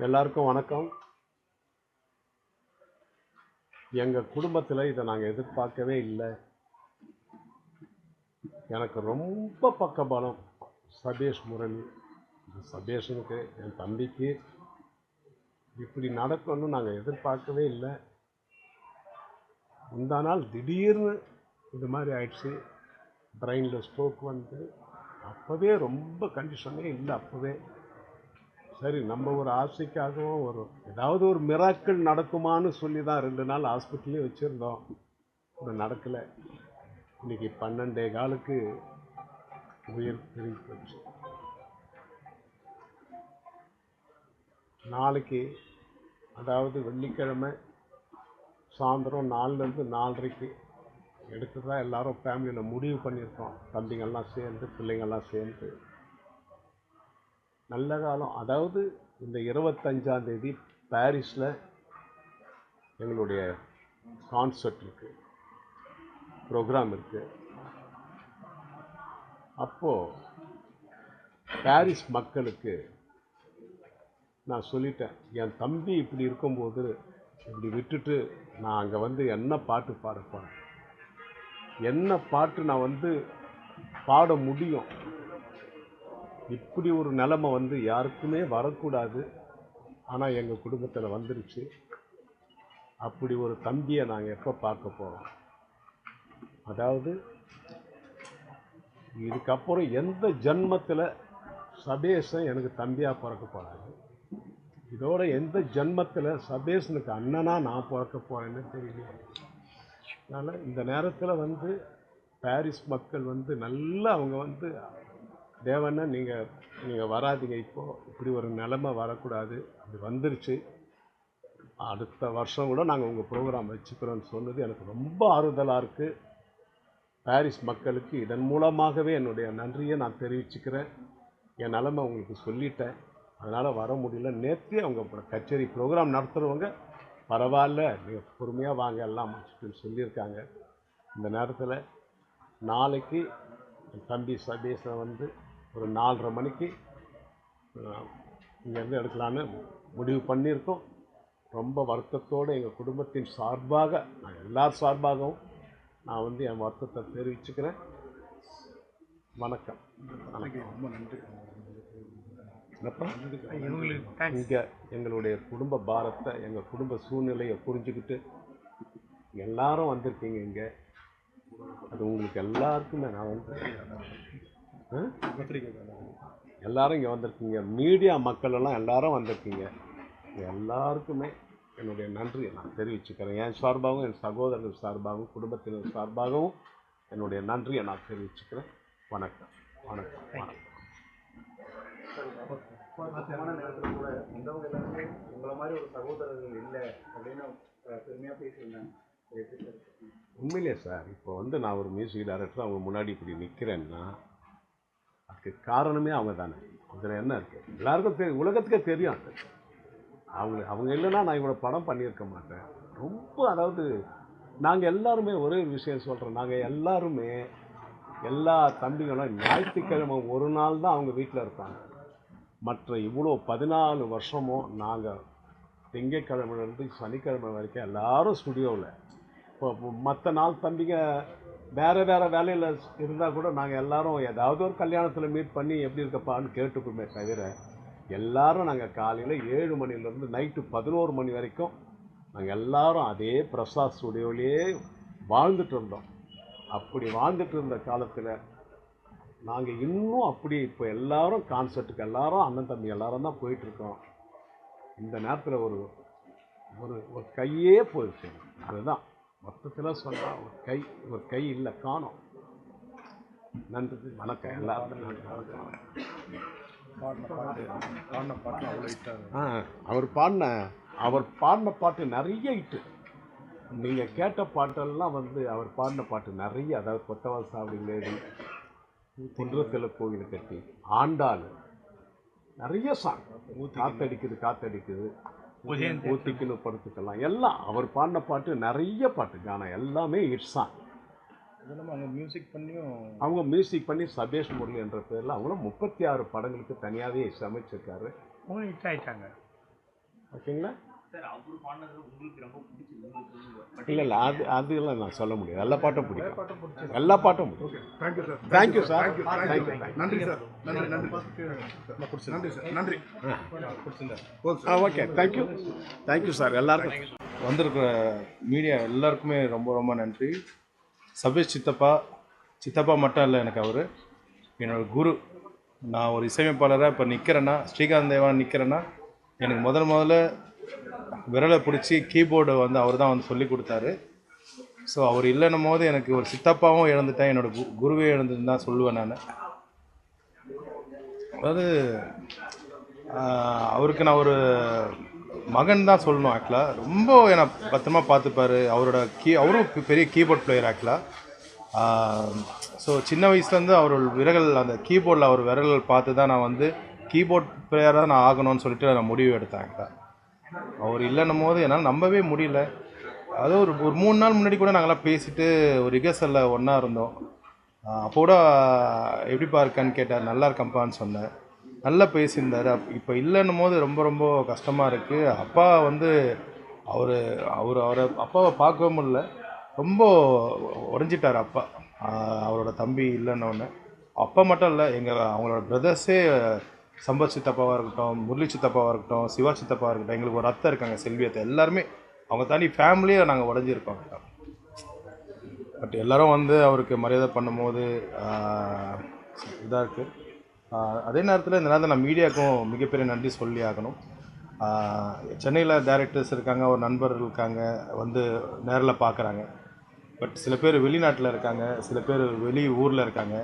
எல்லாருக்கும் வணக்கம். எங்கள் குடும்பத்தில் இதை நாங்கள் எதிர்பார்க்கவே இல்லை. எனக்கு ரொம்ப பக்கபலம் சபேஷ் முரளி. சபேஷனுக்கு என் தம்பிக்கு இப்படி நடக்கணும்னு நாங்கள் எதிர்பார்க்கவே இல்லை. முந்தா நாள் திடீர்னு இது மாதிரி ஆயிடுச்சு. பிரெயினில் ஸ்ட்ரோக் வந்து அப்போவே ரொம்ப கண்டிஷனே இல்லை அப்போவே. சரி நம்ம ஒரு ஆசைக்காகவும் ஒரு ஏதாவது ஒரு மிராக்கள் நடக்குமான்னு சொல்லி தான் ரெண்டு நாள் ஹாஸ்பிட்டலே வச்சுருந்தோம். அது நடக்கலை. இன்னைக்கு பன்னெண்டே காலுக்கு உயிர் பிரிவு போச்சு. நாளைக்கு அதாவது வெள்ளிக்கிழமை சாயந்தரம் நாலுலேருந்து நாலரைக்கு எடுத்துகிட்டா எல்லோரும் ஃபேமிலியில் முடிவு பண்ணியிருக்கோம். தம்பிங்கள்லாம் சேர்ந்து பிள்ளைங்கள்லாம் சேர்ந்து. நல்ல காலம். அதாவது இந்த இருபத்தஞ்சாம் தேதி பாரிஸில் எங்களுடைய கான்சர்ட் இருக்குது ப்ரோக்ராம் இருக்குது அப்போது பாரிஸ் மக்களுக்கு நான் சொல்லிட்டேன் என் தம்பி இப்படி இருக்கும்போது இப்படி விட்டுட்டு நான் அங்கே வந்து என்ன பாட்டு பாட போகிறேன் என்ன பாட்டு நான் வந்து பாட முடியும்? இப்படி ஒரு நிலமை வந்து யாருக்குமே வரக்கூடாது. ஆனால் எங்கள் குடும்பத்தில் வந்துருச்சு. அப்படி ஒரு தம்பியை நாங்கள் எப்போ பார்க்க போகிறோம் அதாவது இதுக்கப்புறம் எந்த ஜென்மத்தில் சபேஷன் எனக்கு தம்பியாக பிறக்க போகிறாரு இதோட எந்த ஜென்மத்தில் சபேஷனுக்கு அண்ணனாக நான் பிறக்க போகிறேன்னு தெரியல. அதனால் இந்த நேரத்தில் வந்து பாரிஸ் மக்கள் வந்து நல்லா அவங்க வந்து தேவண்ணா நீங்கள் நீங்கள் வராதீங்க இப்போது இப்படி ஒரு நிலமை வரக்கூடாது. அது வந்துருச்சு. அடுத்த வருஷம் கூட நாங்கள் உங்கள் ப்ரோக்ராம் வச்சுக்கிறோன்னு சொன்னது எனக்கு ரொம்ப ஆறுதலாக இருக்குது பாரிஸ் மக்களுக்கு இதன் மூலமாகவே என்னுடைய நன்றியை நான் தெரிவிச்சுக்கிறேன். என் நிலமை உங்களுக்கு சொல்லிட்டேன். அதனால் வர முடியல. நேற்றே அவங்க கச்சேரி ப்ரோக்ராம் நடத்துகிறவங்க பரவாயில்ல நீங்கள் பொறுமையாக வாங்க எல்லாம் முடிச்சுட்டுன்னு சொல்லியிருக்காங்க. இந்த நேரத்தில் நாளைக்கு என் தம்பி சபேஷை வந்து ஒரு நாலரை மணிக்கு இங்கேருந்து எடுக்கலான்னு முடிவு பண்ணியிருக்கோம். ரொம்ப வருத்தத்தோடு எங்கள் குடும்பத்தின் சார்பாக நான் எல்லார் சார்பாகவும் நான் வந்து என் வருத்தத்தை தெரிவிச்சுக்கிறேன். வணக்கம். ரொம்ப நன்றி. இங்கே எங்களுடைய குடும்ப பாரத்தை எங்கள் குடும்ப சூழ்நிலையை புரிஞ்சுக்கிட்டு எல்லாரும் வந்திருக்கீங்க இங்கே. அது உங்களுக்கு எல்லாருக்குமே நான் வந்து? எல்லாரும் இங்கே வந்திருக்கீங்க. மீடியா மக்கள் எல்லாம் எல்லாரும் வந்திருக்கீங்க. எல்லாருக்குமே என்னுடைய நன்றியை நான் தெரிவிச்சுக்கிறேன். என் சார்பாகவும் என் சகோதரர்கள் சார்பாகவும் குடும்பத்தினர் சார்பாகவும் என்னுடைய நன்றியை நான் தெரிவிச்சுக்கிறேன். வணக்கம். வணக்கம். வணக்கம் நேரத்தில் கூட வந்தவங்க எல்லாருமே உங்களை மாதிரி ஒரு சகோதரர்கள் இல்லை அப்படின்னு அஹ், பெருமையா பேசியிருந்தாங்க? உண்மையிலே சார் இப்போ வந்து நான் ஒரு மியூசிக் டைரக்டர் அவங்க முன்னாடி இப்படி நிற்கிறேன்னா அதுக்கு காரணமே அவங்க தானே. அதில் என்ன இருக்குது எல்லாருக்கும் தெரியும் உலகத்துக்கே தெரியும் அது. அவங்க அவங்க இல்லைன்னா நான் இவ்வளோ படம் பண்ணியிருக்க மாட்டேன். ரொம்ப அதாவது நாங்கள் எல்லாருமே ஒரே ஒரு விஷயம் சொல்கிறோம் நாங்கள் எல்லாருமே எல்லா தம்பிகளும் ஞாயிற்றுக்கிழமை ஒரு நாள் தான் அவங்க வீட்டில் இருப்பாங்க. மற்ற இவ்வளோ பதினாலு வருஷமும் நாங்கள் திங்கக்கிழமையிலேருந்து சனிக்கிழமை வரைக்கும் எல்லாரும் ஸ்டுடியோவில் இப்போ மற்ற நாள் தம்பிங்க வேறு வேறு வேலையில் இருந்தால் கூட நாங்கள் எல்லோரும் ஏதாவது ஒரு கல்யாணத்தில் மீட் பண்ணி எப்படி இருக்கப்பான்னு கேட்டுப்போமே தவிர எல்லாரும் நாங்கள் காலையில் ஏழு மணிலேருந்து நைட்டு பதினோரு மணி வரைக்கும் நாங்கள் எல்லாரும் அதே பிரசாத் ஸ்டுடியோலேயே வாழ்ந்துட்டு இருந்தோம். அப்படி வாழ்ந்துட்டு இருந்த காலத்தில் நாங்கள் இன்னும் அப்படி இப்போ எல்லாரும் கான்சர்ட்டுக்கு எல்லாரும் அண்ணன் தம்பி எல்லாரும் தான் போயிட்டுருக்கோம் இந்த நேரத்தில் ஒரு ஒரு ஒரு கையே போயிடுச்சு. அதுதான். மொத்தத்தில் சொன்னால் ஒரு கை ஒரு கை இல்லை காணோம். நன்றி வணக்கம். எல்லாருக்கும் வணக்கம். ஆ அவர் பாடின அவர் பாடின பாட்டு நிறைய இட்டு. நீங்கள் கேட்ட பாட்டெல்லாம் வந்து அவர் பாடின பாட்டு நிறைய அதாவது கொத்தவால் சாவடி லேடி குன்றத்தில் கோவில் கட்டி ஆண்டாள் நிறைய சாங் காத்தடிக்குது காத்தடிக்குது. ஊத்திக்குன்னு படுத்துக்கலாம் எல்லாம் அவர் பாடின பாட்டு நிறைய பாட்டு. கானம் எல்லாமே அது இல்லாமல் அவங்க மியூசிக் பண்ணியும் அவங்க மியூசிக் பண்ணி சபேஷ் முரளி என்ற பேரில் அவங்களும் முப்பத்தி ஆறு படங்களுக்கு தனியாகவே சமைச்சிருக்காரு அவங்க ஹிட் ஆயிட்டாங்க. ஓகேங்களா? இல்லை இல்லை அது அதெல்லாம் நான் சொல்ல முடியாது. எல்லா பாட்டும் பிடிக்கும். எல்லா பாட்டும் பிடிக்கும். Thank you sir thank you sir thank you நன்றி சார் நன்றி நன்றி நன்றி சார் நன்றி ஆ okay thank you thank you sir எல்லாருக்கும். வந்திருக்கிற மீடியா எல்லாருக்குமே ரொம்ப ரொம்ப நன்றி. சபேஷ் சித்தப்பா சித்தப்பா மட்டும் இல்லை எனக்கு அவர். என்னோட குரு. நான் ஒரு இசையமைப்பாளராக இப்போ நிற்கிறேன்னா ஸ்ரீகாந்த் தேவா நிற்கிறேன்னா எனக்கு முதல் முதல்ல விரலை பிடிச்சி கீபோர்டை வந்து அவர் தான் வந்து சொல்லி கொடுத்தாரு. ஸோ அவர் இல்லைன்னும் போது எனக்கு ஒரு சித்தப்பாவும் இழந்துட்டேன். என்னோட கு குருவே இழந்துன்னு தான் சொல்லுவேன் நான். அதாவது அவருக்கு நான் ஒரு மகன் தான் சொல்லணும் ஆக்சுவலாக ரொம்ப என்னை பத்திரமா பார்த்துப்பாரு. அவரோட கீ அவரும் பெரிய கீபோர்ட் பிளேயர் ஆக்சுவலாக ஸோ சின்ன வயசுலேருந்து அவர் விரல் அந்த கீபோர்டில் அவர் விரல்கள் பார்த்து தான் நான் வந்து கீபோர்ட் பிளேயராக நான் ஆகணும்னு சொல்லிட்டு நான் முடிவு எடுத்தேன் ஆக்சுவலாக அவர் இல்லைன்னும் போது என்னால் நம்பவே முடியல. அது ஒரு ஒரு மூணு நாள் முன்னாடி கூட நாங்களாம் பேசிட்டு ஒரு ரிகர்சலில் ஒன்றா இருந்தோம். அப்போ கூட எப்படிப்பா இருக்கான்னு கேட்டார். நல்லா இருக்கம்ப்பான்னு சொன்னேன் நல்லா பேசியிருந்தார். அப் இப்போ இல்லைன்னும் போது ரொம்ப ரொம்ப கஷ்டமாக இருக்குது அப்பா வந்து அவர் அவர் அவரை அப்பாவை பார்க்கவே முடியல ரொம்ப உடஞ்சிட்டார் அப்பா. அவரோட தம்பி இல்லைன்னொன்னே. அப்பா மட்டும் இல்லை எங்கள் அவங்களோட பிரதர்ஸே சம்பத் சித்தப்பாவாக இருக்கட்டும் முரளி சித்தப்பாவாக இருக்கட்டும் சிவா சித்தப்பாவாக இருக்கட்டும் எங்களுக்கு ஒரு அத்தை இருக்காங்க செல்வியத்தை. எல்லாருமே அவங்க தாண்டி ஃபேமிலியை நாங்கள் உடஞ்சிருக்கோம். பட் எல்லாரும் வந்து அவருக்கு மரியாதை பண்ணும்போது இதாக இருக்குது அதே நேரத்தில் இந்த நேரத்தில் நான் மீடியாவுக்கும் மிகப்பெரிய நன்றி சொல்லி ஆகணும். சென்னையில் டேரக்டர்ஸ் இருக்காங்க ஒரு நண்பர்கள் இருக்காங்க வந்து நேரில் பார்க்குறாங்க பட் சில பேர் வெளிநாட்டில் இருக்காங்க சில பேர் வெளி ஊரில் இருக்காங்க.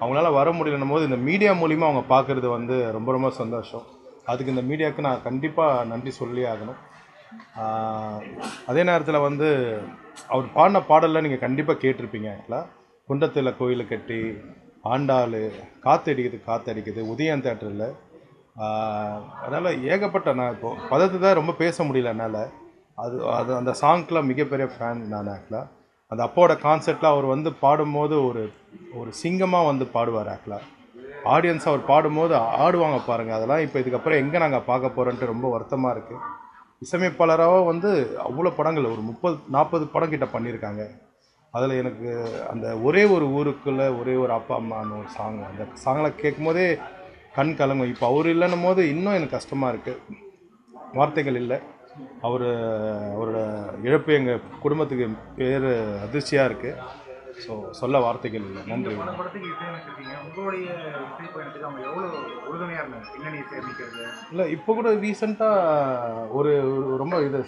அவங்களால வர முடியலன்னும் போது இந்த மீடியா மூலிமா அவங்க பார்க்குறது வந்து ரொம்ப ரொம்ப சந்தோஷம். அதுக்கு இந்த மீடியாவுக்கு நான் கண்டிப்பாக நன்றி சொல்லி ஆகணும். அதே நேரத்தில் வந்து அவர் பாடின பாடலில் நீங்கள் கண்டிப்பாக கேட்டிருப்பீங்க. ஆக்சுவலாக குண்டத்தில் கோயிலை கட்டி ஆண்டாள் காத்தடிக்குது காத்தடிக்குது உதயம் தேட்டரில். அதனால் ஏகப்பட்ட நான் இப்போது பதத்தை தான் ரொம்ப பேச முடியல என்னால். அது அது அந்த சாங்க்கெலாம் மிகப்பெரிய ஃபேன் நான் ஆக்சுவலாக அந்த அப்பாவோட கான்செர்ட்டில் அவர் வந்து பாடும்போது ஒரு ஒரு சிங்கமாக வந்து பாடுவார் ஆக்சுவலாக ஆடியன்ஸ் அவர் பாடும்போது ஆடுவாங்க பாருங்கள் அதெல்லாம் இப்போ இதுக்கப்புறம் எங்கே நாங்கள் பார்க்க போகிறோன்ட்டு ரொம்ப வருத்தமாக இருக்குது இசையமைப்பாளராக வந்து அவ்வளோ படங்கள் ஒரு முப்பது நாற்பது படம் கிட்ட பண்ணியிருக்காங்க அதில் எனக்கு அந்த ஒரே ஒரு ஊருக்குள்ளே ஒரே ஒரு அப்பா அம்மான்னு ஒரு சாங் அந்த சாங்கில் கேட்கும்போதே கண் கலங்கும். இப்போ அவர் இல்லைன்னும் போது இன்னும் எனக்கு கஷ்டமாக இருக்குது வார்த்தைகள் இல்லை. அவர் அவரோட இழப்பு எங்கள் குடும்பத்துக்கு பேர் அதிர்ச்சியாக இருக்குது ஸோ சொல்ல வார்த்தைகள் இல்லை. நன்றி. இல்லை இப்போ கூட ரீசெண்டாக ஒரு ரொம்ப இது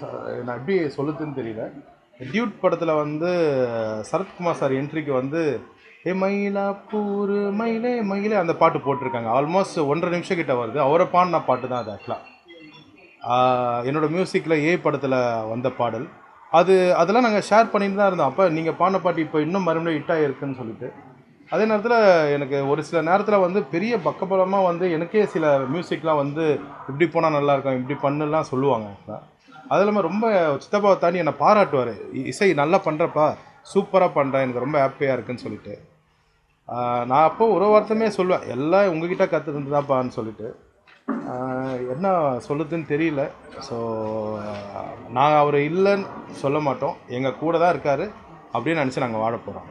நான் எப்படி சொல்லுதுன்னு தெரியல. டியூட் படத்தில் வந்து சரத்குமார் சார் என்ட்ரிக்கு வந்து ஏ மயிலாப்பூர் மயிலே மயிலே அந்த பாட்டு போட்டிருக்காங்க. ஆல்மோஸ்ட் ஒன்றரை நிமிஷம் கிட்ட வருது. அவரை பாடின பாட்டு தான் அது ஆக்சுவலாக என்னோடய மியூசிக்கில் ஏ படத்தில் வந்த பாடல். அது அதெல்லாம் நாங்கள் ஷேர் பண்ணிட்டு தான் இருந்தோம். அப்போ நீங்கள் பாடின பாட்டு இப்போ இன்னும் மறுபடியும் ஹிட் ஆகிருக்குன்னு சொல்லிட்டு. அதே நேரத்தில் எனக்கு ஒரு சில நேரத்தில் வந்து பெரிய பக்கபலமாக வந்து எனக்கே சில மியூசிக்லாம் வந்து இப்படி போனால் நல்லாயிருக்கும் இப்படி பண்ணுலாம் சொல்லுவாங்க. actually. அது இல்லாமல் ரொம்ப சித்தப்பாவை தாண்டி என்னை பாராட்டுவார். இசை நல்லா பண்ணுறப்பா சூப்பராக பண்ணுறேன் எனக்கு ரொம்ப ஹாப்பியாக இருக்குன்னு சொல்லிட்டு. நான் அப்போ ஒரு வார்த்தையுமே சொல்லுவேன். எல்லாம் உங்ககிட்ட கற்றுருந்துதாப்பான்னு சொல்லிட்டு. என்ன சொல்லுதுன்னு தெரியல. ஸோ நாங்கள் அவர் இல்லைன்னு சொல்ல மாட்டோம். எங்கள் கூட தான் இருக்கார். அப்படின்னு நினச்சி நாங்கள் வாழ போகிறோம்